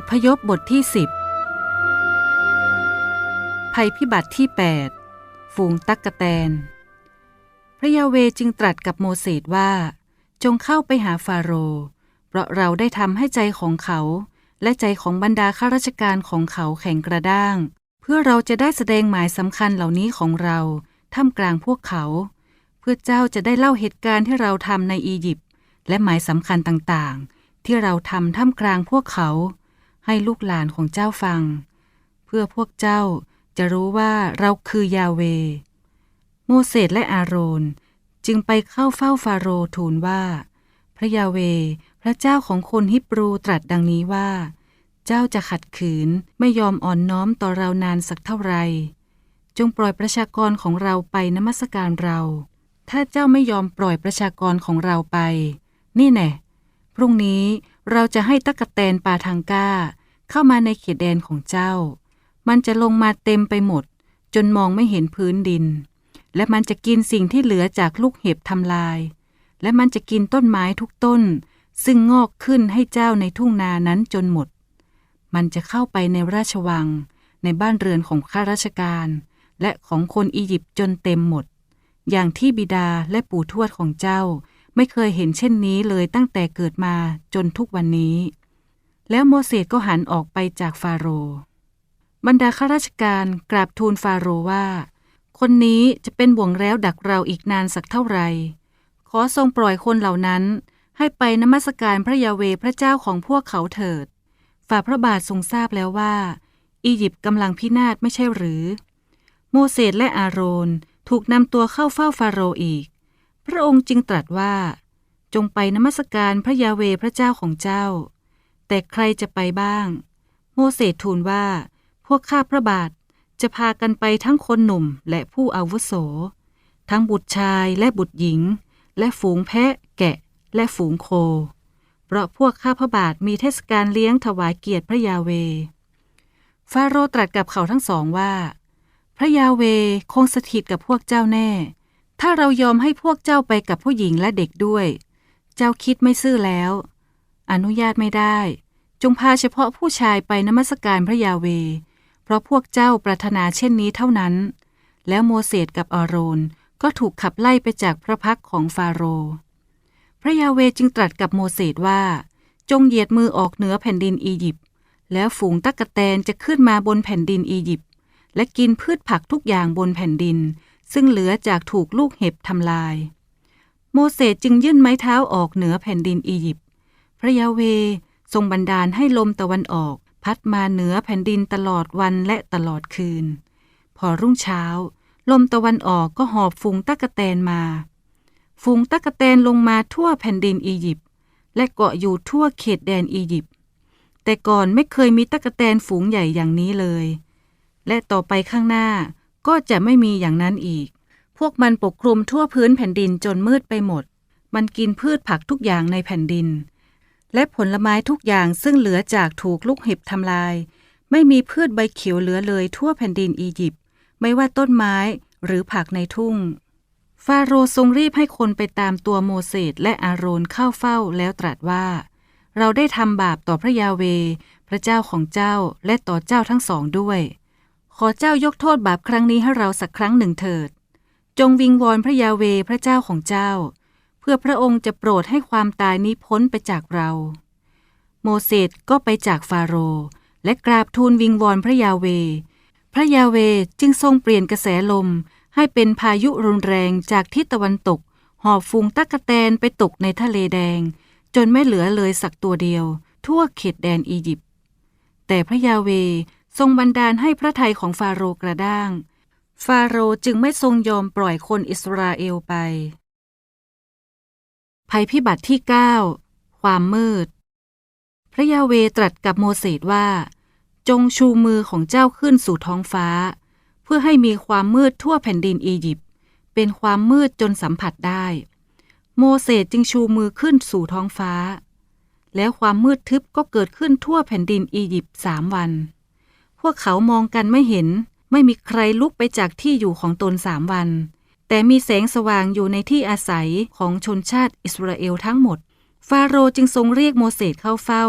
อพยพบทที่สิบภัยพิบัติที่ 8 ฝูงตักกะแตน พระยาเวจึงตรัสกับโมเสสว่า จงเข้าไปหาฟาโรห์เพราะเราได้ทำให้ใจของเขา และใจของบรรดาข้าราชการของเขาแข็งกระด้าง เพื่อเราจะได้แสดงหมายสำคัญเหล่านี้ของเราท่ามกลางพวกเขา เพื่อเจ้าจะได้เล่าเหตุการณ์ที่เราทำในอียิปต์และหมายสำคัญต่างๆ ที่เราทำท่ามกลางพวกเขา ให้ลูกหลานของเจ้าฟัง เพื่อพวกเจ้าจะรู้ว่าเราคือยาเว โมเสสและอาโรนจึงไปเข้าเฝ้าฟาโรห์ทูลว่า พระยาเว พระเจ้าของคนฮิบรูตรัสดังนี้ว่า เจ้าจะขัดขืนไม่ยอมอ่อนน้อมต่อเรานานสักเท่าไหร่จงปล่อยประชากรของเราไปนมัสการเรา ถ้าเจ้าไม่ยอมปล่อยประชากรของเราไป นี่แน่พรุ่งนี้ เราจะให้ตะกะแตนปาทังก้า เข้ามาในเขตแดนของเจ้า มันจะลงมาเต็มไปหมด จนมองไม่เห็นพื้นดิน และมันจะกินสิ่งที่เหลือจากลูกเห็บทำลาย และมันจะกินต้นไม้ทุกต้น ซึ่งงอกขึ้นให้เจ้าในทุ่งนานั้นจนหมด มันจะเข้าไปในราชวัง ในบ้านเรือนของข้าราชการ และของคนอียิปต์จนเต็มหมด อย่างที่บิดาและปู่ทวดของเจ้า ไม่เคยเห็นเช่นนี้เลยตั้งแต่เกิดมาจนทุกวันนี้ แล้วโมเสสก็หันออกไปจากฟาโรห์บรรดาข้าราชการกราบทูลฟาโรห์ว่า คนนี้จะเป็นบ่วงแล้วดักเราอีกนานสักเท่าไหร่ขอทรงปล่อยคนเหล่านั้น ให้ไปนมัสการพระยาเวพระเจ้าของพวกเขาเถิด ฝ่าพระบาททรงทราบแล้วว่า อียิปต์กำลังพินาศไม่ใช่หรือ โมเสสและอาโรนถูกนำตัวเข้าเฝ้าฟาโรห์อีก พระองค์จึงตรัสว่า จงไปนมัสการพระยาเวพระเจ้าของเจ้า แต่ใครจะไปบ้าง โมเสสทูลว่า พวกข้าพระบาทจะพากันไปทั้งคนหนุ่มและผู้อาวุโส ทั้งบุตรชายและบุตรหญิง และฝูงแพะ แกะ และฝูงโค เพราะพวกข้าพระบาทมีเทศกาลเลี้ยงถวายเกียรติพระยาเว ฟาโรตรัสกับเขาทั้งสองว่า พระยาเวคงสถิตกับพวกเจ้าแน่ ถ้าเรายอมให้พวกเจ้าไปกับผู้หญิงและเด็กด้วย เจ้าคิดไม่ซื่อแล้ว อนุญาตไม่ได้ จงพาเฉพาะผู้ชายไปนมัสการพระยาเว เพราะพวกเจ้าปรารถนาเช่นนี้เท่านั้น แล้วโมเสสกับอาโรนก็ถูกขับไล่ไปจากพระพักของฟาโรห์พระยาเวจึงตรัสกับโมเสสว่า จงเหยียดมือออกเหนือแผ่นดินอียิปต์แล้วฝูงตั๊กแตนจะขึ้นมาบนแผ่นดินอียิปต์และกินพืชผักทุกอย่างบนแผ่นดิน ซึ่งเหลือจากถูกลูกเห็บทำลาย โมเสสจึงยื่นไม้เท้าออกเหนือแผ่นดินอียิปต์พระยาเวทรงบันดาลให้ลมตะวันออก พัดมาเหนือแผ่นดินตลอดวันและตลอดคืน พอรุ่งเช้า ลมตะวันออกก็หอบฝูงตั๊กแตนมา ฝูงตั๊กแตนลงมาทั่วแผ่นดินอียิปต์และเกาะอยู่ทั่วเขตแดนอียิปต์แต่ก่อนไม่เคยมีตั๊กแตนฝูงใหญ่อย่างนี้เลย และต่อไปข้างหน้า ก็จะไม่มีอย่างนั้นอีก พวกมันปกคลุมทั่วพื้นแผ่นดินจนมืดไปหมด มันกินพืชผักทุกอย่างในแผ่นดิน และผลไม้ทุกอย่างซึ่งเหลือจากถูกลูกเห็บทำลาย ไม่มีพืชใบเขียวเหลือเลยทั่วแผ่นดินอียิปต์ไม่ว่าต้นไม้หรือผักในทุ่ง ฟาโรห์ทรงรีบให้คนไปตามตัวโมเสสและอาโรนเข้าเฝ้าแล้วตรัสว่า เราได้ทำบาปต่อพระยาเว พระเจ้าของเจ้าและต่อเจ้าทั้งสองด้วย ขอเจ้ายกโทษบาปครั้งนี้ให้เราสักครั้งหนึ่งเถิด จงวิงวอนพระยาเวพระเจ้าของเจ้า เพื่อพระองค์จะโปรดให้ความตายนี้พ้นไปจากเรา โมเสสก็ไปจากฟาโรห์และกราบทูลวิงวอนพระยาเว พระยาเวจึงทรงเปลี่ยนกระแสลมให้เป็นพายุรุนแรงจากทิศตะวันตก หอบฟูงตักกะแตนไปตกในทะเลแดง จนไม่เหลือเลยสักตัวเดียว ทั่วเขตแดนอียิปต์แต่พระยาเว ทรงบันดาลให้พระทัยของฟาโรห์กระด้าง ฟาโรห์จึงไม่ทรงยอมปล่อยคนอิสราเอลไป ภัยพิบัติที่ 9 ความมืด พระยาเวตรัสกับโมเสสว่า จงชูมือของเจ้าขึ้นสู่ท้องฟ้า เพื่อให้มีความมืดทั่วแผ่นดินอียิปต์เป็นความมืดจนสัมผัสได้ โมเสสจึงชูมือขึ้นสู่ท้องฟ้า แล้วความมืดทึบก็เกิดขึ้นทั่วแผ่นดินอียิปต์สามวัน พวกเขามองกันไม่เห็น ไม่มีใครลุกไปจากที่อยู่ของตนสามวัน แต่มีแสงสว่างอยู่ในที่อาศัยของชนชาติอิสราเอลทั้งหมด ฟาโรห์จึงทรงเรียกโมเสสเข้าเฝ้า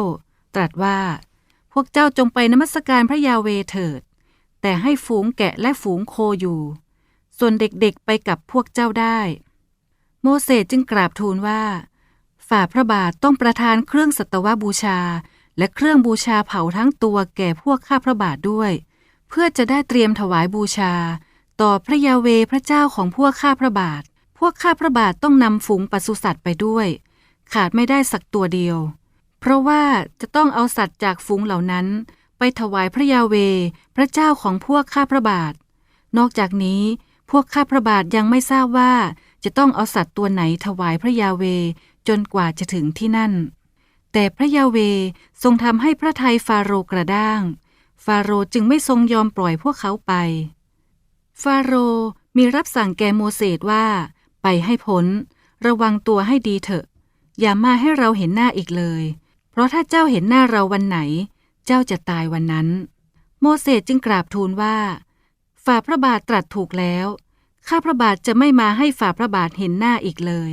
ตรัสว่า พวกเจ้าจงไปนมัสการพระยาเวเถิด แต่ให้ฝูงแกะและฝูงโคอยู่ ส่วนเด็กๆไปกับพวกเจ้าได้ โมเสสจึงกราบทูลว่า ฝ่าพระบาทต้องประทานเครื่องสัตวบูชา และเครื่องบูชาเผาทั้งตัวแก่พวกข้าพระบาทด้วย เพื่อจะได้เตรียมถวายบูชา ต่อพระยาเวพระเจ้าของพวกข้าพระบาท พวกข้าพระบาทต้องนำฝูงปศุสัตว์ไปด้วย ขาดไม่ได้สักตัวเดียว เพราะว่าจะต้องเอาสัตว์จากฝูงเหล่านั้น ไปถวายพระยาเวพระเจ้าของพวกข้าพระบาท นอกจากนี้พวกข้าพระบาทยังไม่ทราบว่าจะต้องเอาสัตว์ตัวไหนถวายพระยาเวจนกว่าจะถึงที่นั่น แต่พระยาเวทรงทำให้พระทัยฟาโรกระด้าง ฟาโรจึงไม่ทรงยอมปล่อยพวกเขาไป ฟาโรมีรับสั่งแกโมเสสว่า ไปให้พ้น ระวังตัวให้ดีเถอะ อย่ามาให้เราเห็นหน้าอีกเลย เพราะถ้าเจ้าเห็นหน้าเราวันไหน เจ้าจะตายวันนั้น โมเสสจึงกราบทูลว่า ฝ่าพระบาทตรัสถูกแล้ว ข้าพระบาทจะไม่มาให้ฝ่าพระบาทเห็นหน้าอีกเลย